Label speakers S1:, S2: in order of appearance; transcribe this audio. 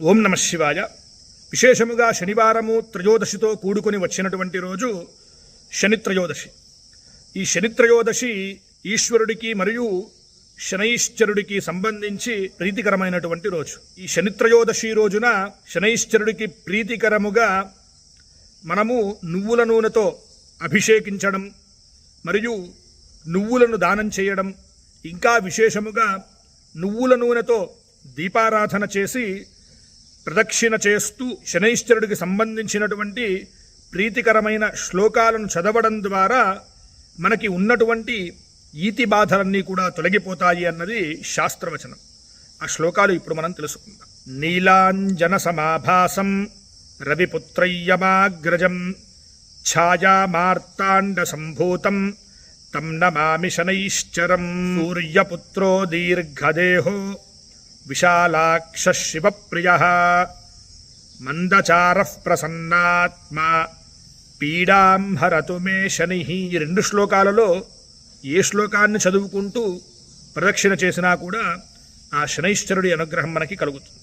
S1: ఓం నమ శివాయ. విశేషముగా శనివారము త్రయోదశితో కూడుకొని వచ్చినటువంటి రోజు శనిత్రయోదశి ఈ శనిత్రయోదశి ఈశ్వరుడికి మరియు శనైశ్చరుడికి సంబంధించి ప్రీతికరమైనటువంటి రోజు. ఈ శనిత్రయోదశి రోజున శనైశ్చరుడికి ప్రీతికరముగా మనము నువ్వుల నూనెతో అభిషేకించడం మరియు నువ్వులను దానం చేయడం ఇంకా విశేషముగా నువ్వుల నూనెతో దీపారాధన చేసి ప్రదక్షిణ చేస్తూ శనైశ్చరుడికి సంబంధించినటువంటి ప్రీతికరమైన శ్లోకాలను చదవడం ద్వారా మనకి ఉన్నటువంటి ఈతి బాధలన్నీ కూడా తొలగిపోతాయి అన్నది శాస్త్రవచనం. ఆ శ్లోకాలు ఇప్పుడు మనం తెలుసుకుందాం. నీలాంజన సమాభాసం రవిపుత్రయ్యమాగ్రజం ఛాయామార్తాండ సంభూతం తం నమామి శనైశ్చరం సూర్యపుత్రో దీర్ఘదేహో విశాలాక్ష శివప్రియ మందచార ప్రసన్నాత్మా. పీడాం హరతు మే శని. ఈ రెండు శ్లోకాలలో ఏ శ్లోకాన్ని చదువుకుంటూ ప్రదక్షిణ చేసినా కూడా ఆ శనైశ్వరుడి అనుగ్రహం మనకి కలుగుతుంది.